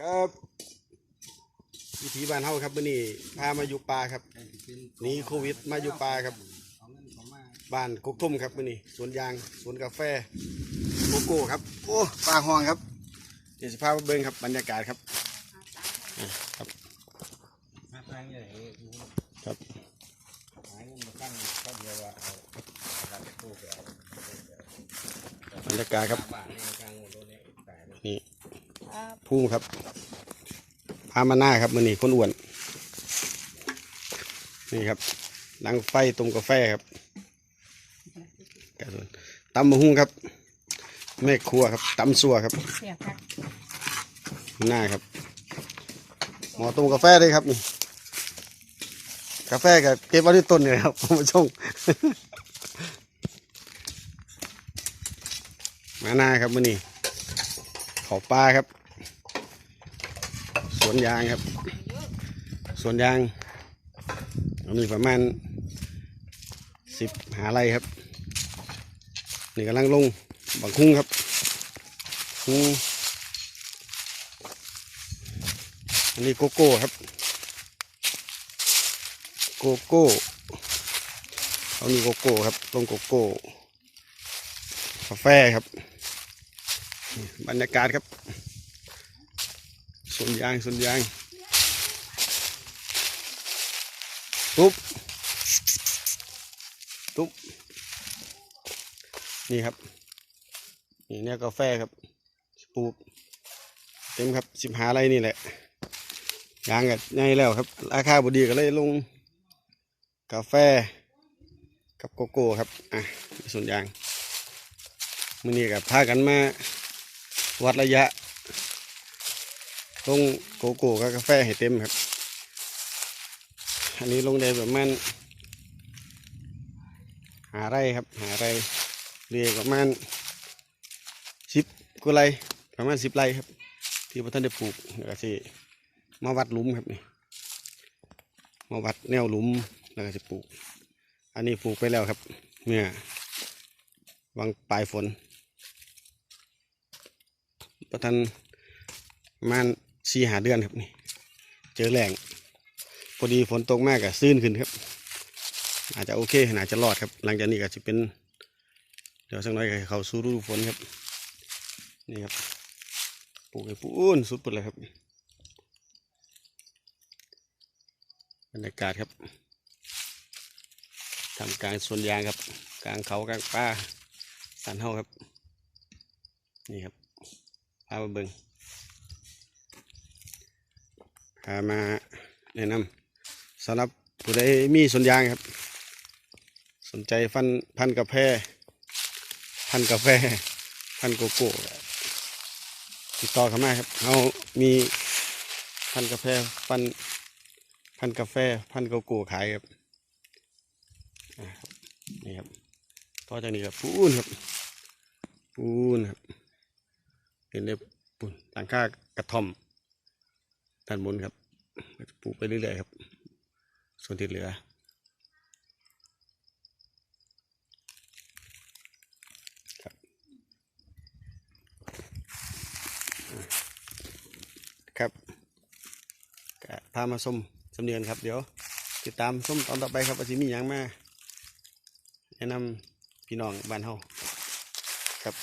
ครับวิถีบ้านเฮาครับมื้อนี้พามาอยู่ป่าครับหนีโควิดมาอยู่ป่าครับ บ้านกกทุ่มครับมื้อนี้สวนยางสวนกาแฟโกโก้ครับ โอ้ป่าห้องครับเดี๋ยวสิพามาเบิ่งครับบรรยากาศครับครับครับบรรยากาศครับบ้าน พุ่งครับพามาหน้าครับมื้อนี้คนอ้วน นี่ครับนั่งไฟตรงกาแฟครับกระสุนตำมะฮุ่งครับ แม่ครัวครับตำสัวครับ หน้าครับ หมอต้มกาแฟเลยครับนี่กาแฟกับเก็บไว้ที่ต้นเนี่ยครับผมมาชงมาหน้าครับมื่อนี้ขอปลาครับ วนยางครับ สวนยางมีประมาณสิบหาไรครับ นี่กำลังลงบังคุ้งครับคุ้งอันนี้โกโก้ครับ โกโก้เอานี่โกโก้ครับลงโกโก้กาแฟครับ บรรยากาศครับ สวนยางสวนยางตุ๊บตุ๊บนี่ครับ นี่เนี่ยกาแฟครับปลูกเต็มครับสิบหาไรนี่แหละยางกับง่ายแล้วครับ ราคาบดีก็เลยลง กาแฟ กับโกโก้ครับอะส่วนยางมื่อนี้กับพากันมา วัดระยะ ลงโกโก้กับกาแฟให้เต็มครับ อันนี้ลงได้ประมาณหาไรครับ หาไรเรียกประมาณสิบกุไรประมาณสิบไรครับ ที่พระท่านได้ปลูกแล้วก็สิมาวัดหลุมครับนี่มาวัดแนวหลุมแล้วก็สิปลูก อันนี้ปลูกไปแล้วครับ เมื่อวังปลายฝนพระท่านมาณ สี่หาเดือนครับนี่เจอแหล่งพอดีฝนตกมากกับซื่นขึ้นครับ อาจจะโอเคอาจจะรอดครับ หลังจากนี้ก็จะเป็น เดี๋ยวสักหน่อยเขาสู่ฤดูฝนครับ นี่ครับปลูกให้ปูนสุดปุดเลยครับบรรยากาศครับทำกลางสวนยางครับ กลางเขากลางป่าสันเฮาครับ นี่ครับพามาเบิงพา มาแนะนำสำหรับผู้ใดมีสวนยางครับ สนใจฟันพันกาแฟพันกาแฟพันโกโก้ติดต่อเข้ามาครับเรามีพันกาแฟพันพันกาแฟพันโกโก้ขายครับอ่าครับนี่ครับต่อจากนี้ครับปูนครับปูนครับเห็นได้ปูนต่างค่ากระท่อม ด้านบนครับจะปลูกไปเรื่อยๆครับ ส่วนที่เหลือ ครับก็พามาส้มสำเนียงครับ เดี๋ยว ติดตามส้มตอนต่อไปครับว่าจะมีอย่างมาแนะนำพี่น้องบ้านเฮาครับ